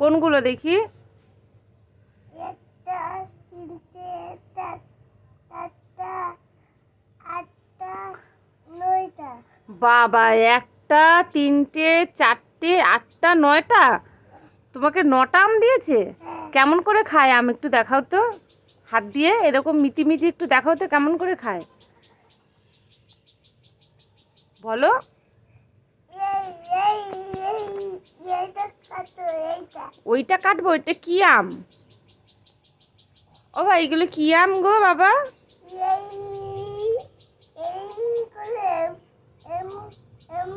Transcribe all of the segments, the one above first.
কোনগুলো দেখি? বাবা একটা তিনটে চারটে আটটা নয়টা? তোমাকে নটা আম দিয়েছে? হ্যাঁ। কেমন করে খায় আম একটু দেখাও তো? হাত দিয়ে এরকম মিটি মিটি একটু দেখাও তো কেমন করে খায়। বলো এই এই এই এইটা কত এইটা ওইটা কাটবো, ওইটা কি আম? ও ভাই, এগুলো কি আম গো বাবা? এই এইগুলো এম এম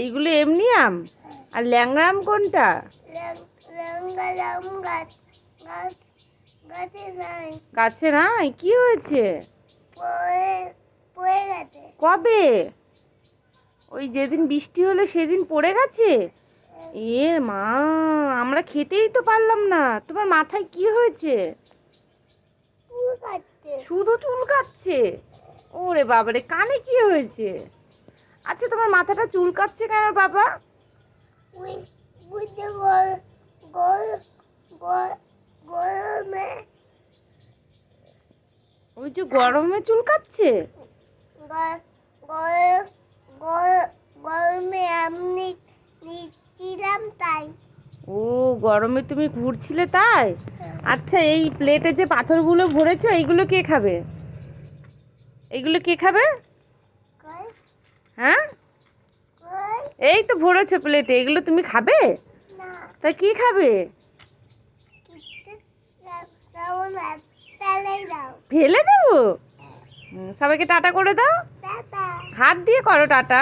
এইগুলো এমনি আম? আর ল্যাংড়া আম কোনটা? গাছ নাই? কি হয়েছে? কবে? ওই যেদিন বৃষ্টি হলো, সেদিন পড়ে গেছে? এ মা আমরা খেতেই তো পারলাম না। তোমার মাথায় কি হয়েছে? শুধু চুলকাচ্ছে ওরে বাবারে কানে কি হয়েছে? আচ্ছা তোমার মাথাটা চুলকাচ্ছে কেন বাবা? ওই গর গরমে। ওই যে গরমে তাই। ও গরমে তুমি ঘুরছিলে তাই? আচ্ছা এই প্লেটে যে পাথরগুলো ভরেছো এইগুলো কে খাবে? এইগুলো কে খাবে? হ্যাঁ? এই তো ভরেছো প্লেটে এগুলো তুমি খাবে? তা কি খাবে? ফেলে দেবো? সবাইকে টাটা করে দাও। হাত দিয়ে করো টাটা।